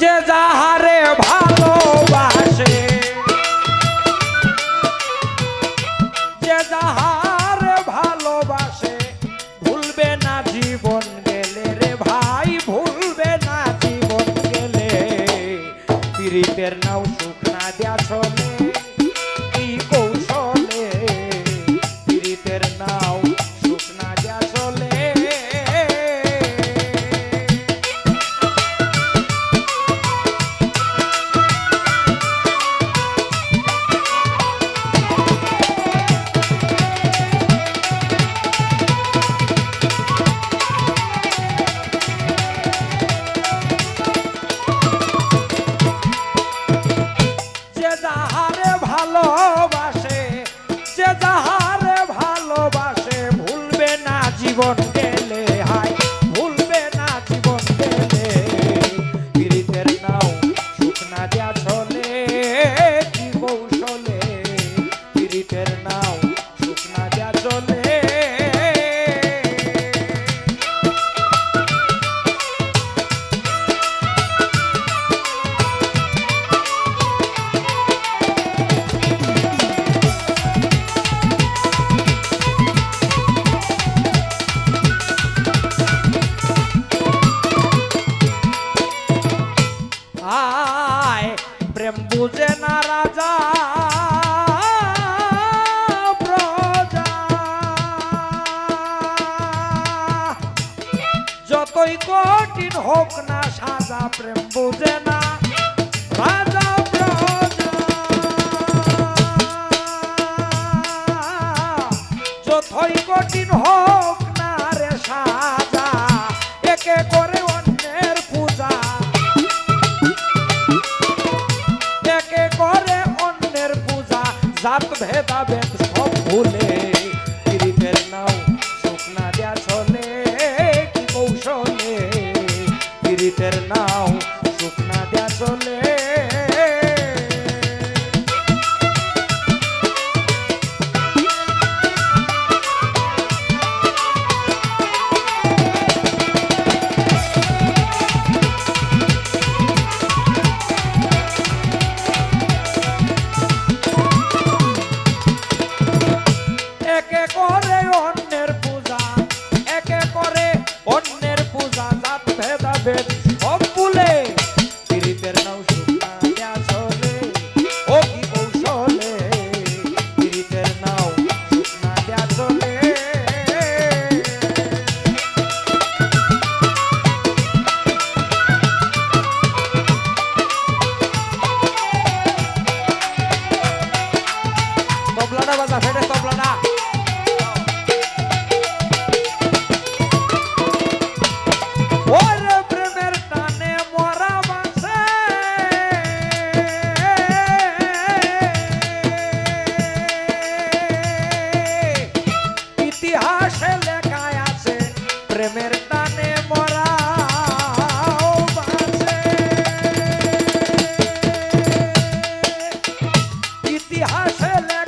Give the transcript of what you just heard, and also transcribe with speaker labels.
Speaker 1: যে যাহারে ভাই কঠিন হোক না, সাজা প্রেম বোঝে না রাজা যথই কঠিন হোক না রে সাজা, একে করে অন্যের পূজা। একে করে অন্যের পূজা, জাত ভেদাবে bed. আসলে